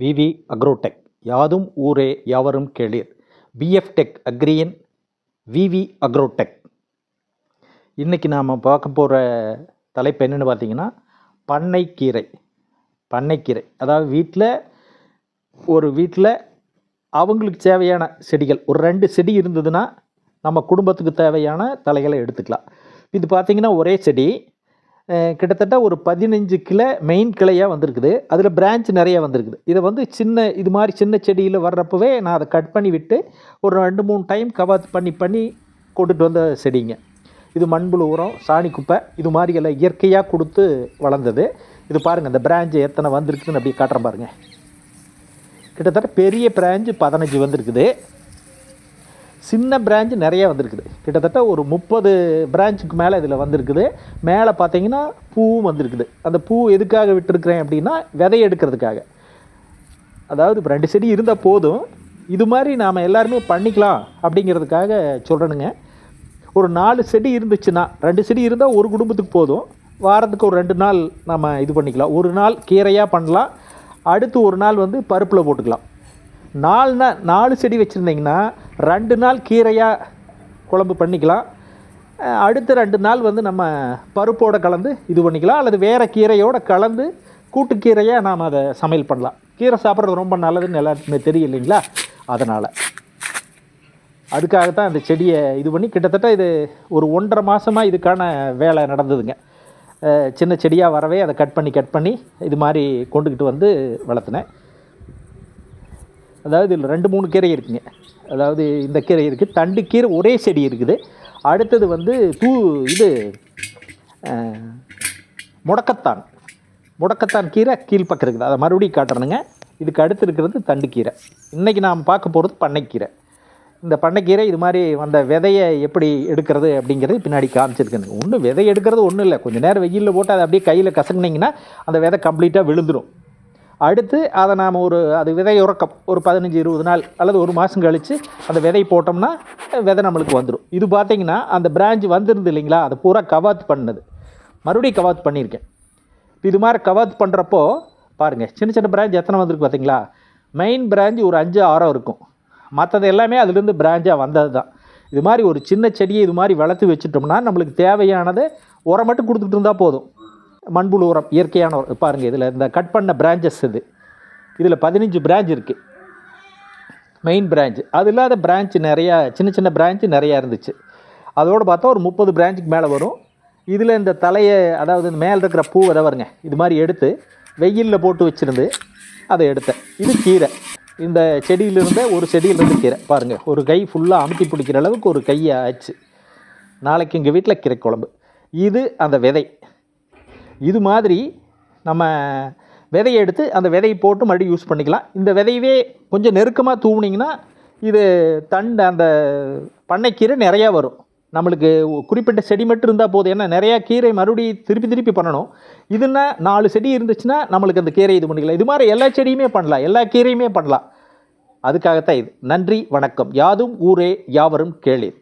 விவி Agrotech. யாதும் ஊரே யாவரும் கேளீர். பிஎஃப் டெக் அக்ரியன் விவி அக்ரோடெக். இன்றைக்கி நாம் பார்க்க போகிற தலைப்பு என்னென்னு பார்த்தீங்கன்னா பண்ணைக்கீரை. பண்ணைக்கீரை. அதாவது வீட்டில் ஒரு வீட்டில் அவங்களுக்கு தேவையான செடிகள் ஒரு ரெண்டு செடி இருந்ததுன்னா நம்ம குடும்பத்துக்கு தேவையான தலைகளை எடுத்துக்கலாம். இது பார்த்திங்கன்னா ஒரே செடி கிட்டத்தட்ட ஒரு பதினஞ்சு கிளை மெயின் கிளையாக வந்திருக்குது. அதில் பிரான்ச் நிறைய வந்திருக்குது. இதை வந்து சின்ன இது மாதிரி சின்ன செடியில் வர்றப்பவே நான் அதை கட் பண்ணி விட்டு ஒரு ரெண்டு மூணு டைம் கவர் பண்ணி பண்ணி கொண்டுட்டு வந்த செடிங்க. இது மண்புழு உரம் சாணி குப்பை இது மாதிரி எல்லாம் இயற்கையாக கொடுத்து வளர்ந்தது. இது பாருங்கள் இந்த பிரான்ச் எத்தனை வந்திருக்குதுன்னு அப்படியே காட்டுறேன் பாருங்கள் கிட்டத்தட்ட பெரிய பிராஞ்சு பதினஞ்சு வந்திருக்குது. சின்ன பிரான்ச் நிறைய வந்திருக்குது. கிட்டத்தட்ட ஒரு முப்பது பிரான்ச்சுக்கு மேலே இதில் வந்திருக்குது. மேலே பார்த்தீங்கன்னா பூவும் வந்திருக்குது. அந்த பூ எதுக்காக விட்டுருக்குறேன் அப்படின்னா விதை எடுக்கிறதுக்காக. அதாவது இப்போ ரெண்டு செடி இருந்தால் போதும். இது மாதிரி நாம் எல்லாருமே பண்ணிக்கலாம் அப்படிங்கிறதுக்காக சொல்கிறேனுங்க ஒரு நாலு செடி இருந்துச்சுன்னா ரெண்டு செடி இருந்தால் ஒரு குடும்பத்துக்கு போதும். வாரத்துக்கு ஒரு ரெண்டு நாள் நம்ம இது பண்ணிக்கலாம். ஒரு நாள் கீரையாக பண்ணலாம். அடுத்து ஒரு நாள் வந்து பருப்பில் போட்டுக்கலாம். நாலு நாள் நாலு செடி வச்சுருந்தீங்கன்னா ரெண்டு நாள் கீரையாக குழம்பு பண்ணிக்கலாம். அடுத்த ரெண்டு நாள் வந்து நம்ம பருப்போடு கலந்து இது பண்ணிக்கலாம். அல்லது வேறு கீரையோடு கலந்து கூட்டுக்கீரையாக நாம் அதை சமையல் பண்ணலாம். கீரை சாப்பிட்றது ரொம்ப நல்லதுன்னு எல்லாருக்குமே தெரியும் இல்லைங்களா? அதனால். அதுக்காகத்தான் அந்த செடியை இது பண்ணி கிட்டத்தட்ட இது ஒரு ஒன்றரை மாதமாக இதுக்கான வேலை நடந்ததுங்க. சின்ன செடியாக வரவே அதை கட் பண்ணி கட் பண்ணி இது மாதிரி கொண்டுக்கிட்டு வந்து வளர்த்துனேன். அதாவது இதில் ரெண்டு மூணு கீரை இருக்குங்க. அதாவது இந்த கீரை இருக்குது தண்டு கீரை ஒரே செடி இருக்குது. அடுத்தது வந்து தூ இது முடக்கத்தான். முடக்கத்தான் கீரை கீழ்ப்பக்கம் இருக்குது. அதை மறுபடியும் காட்டுறேனுங்க இதுக்கு அடுத்து இருக்கிறது தண்டு கீரை. இன்றைக்கி நாம் பார்க்க போகிறது பண்ணைக்கீரை இந்த பண்ணைக்கீரை இது மாதிரி வந்த விதையை எப்படி எடுக்கிறது அப்படிங்கிறது பின்னாடி காமிச்சிருக்கேன் ஒன்றும் விதை எடுக்கிறது ஒன்றும் இல்லை. கொஞ்சம் நேரம் வெயிலில் போட்டு அதை அப்படியே கையில் கசங்கினீங்கன்னா அந்த விதை கம்ப்ளீட்டாக விழுந்துடும் அடுத்து அதை நாம் ஒரு அது விதை உறக்கம் ஒரு பதினஞ்சு இருபது நாள் அல்லது ஒரு மாதம் கழித்து அந்த விதை போட்டோம்னா விதை நம்மளுக்கு வந்துடும் இது பார்த்திங்கன்னா அந்த பிரான்ச் வந்திருந்து இல்லைங்களா அதை பூரா கவாத் பண்ணது. மறுபடியும் கவாத் பண்ணியிருக்கேன். இது மாதிரி கவாத் பண்ணுறப்போ பாருங்கள் சின்ன சின்ன பிரான்ச் எத்தனை வந்திருக்கு பார்த்தீங்களா? மெயின் பிரான்ச் ஒரு அஞ்சு ஆறம் இருக்கும். மற்றது எல்லாமே அதுலேருந்து பிரான்ச்சாக வந்தது தான். இது மாதிரி ஒரு சின்ன செடியை இது மாதிரி வளர்த்து வச்சுட்டோம்னா நம்மளுக்கு தேவையானது உரம் மட்டும் கொடுத்துட்டு இருந்தால் போதும். மண்புழு உரம் இயற்கையான உரம் பாருங்கள் இதில் இந்த கட் பண்ண பிரான்ச்சஸ் இது. இதில் பதினஞ்சு பிரான்ச் இருக்குது மெயின் பிரான்ச் அது இல்லாத பிரான்ச் நிறையா சின்ன சின்ன பிரான்ச்சு நிறையா இருந்துச்சு. அதோடு பார்த்தா ஒரு முப்பது பிரான்ச்சுக்கு மேலே வரும். இதில் இந்த தலையை அதாவது இந்த மேலே இருக்கிற பூ அதை வருங்க இது மாதிரி எடுத்து வெயிலில் போட்டு வச்சுருந்து அதை எடுத்தேன். இது கீரை. இந்த செடியிலிருந்தே ஒரு செடியிலிருந்து கீரை. பாருங்கள் ஒரு கை ஃபுல்லாக அமுத்தி பிடிக்கிற அளவுக்கு ஒரு கையை ஆச்சு. நாளைக்கு எங்கள் வீட்டில் கீரை குழம்பு இது அந்த விதை. இது மாதிரி நம்ம விதையை எடுத்து அந்த விதையை போட்டு மறுபடியும் யூஸ் பண்ணிக்கலாம். இந்த விதையவே கொஞ்சம் நெருக்கமாக தூவுனிங்கன்னா இது தண்டு அந்த பண்ணைக்கீரை நிறையா வரும். நம்மளுக்கு குறிப்பிட்ட செடி மட்டும் இருந்தால் போதும். ஏன்னா நிறையா கீரை மறுபடியும் திருப்பி திருப்பி பண்ணணும். இதுன்னா நாலு செடி இருந்துச்சுன்னா நம்மளுக்கு அந்த கீரை இது பண்ணிக்கலாம். இது மாதிரி எல்லா செடியுமே பண்ணலாம். எல்லா கீரையுமே பண்ணலாம். அதுக்காகத்தான் இது. நன்றி வணக்கம். யாதும் ஊரே யாவரும் கேளீர்.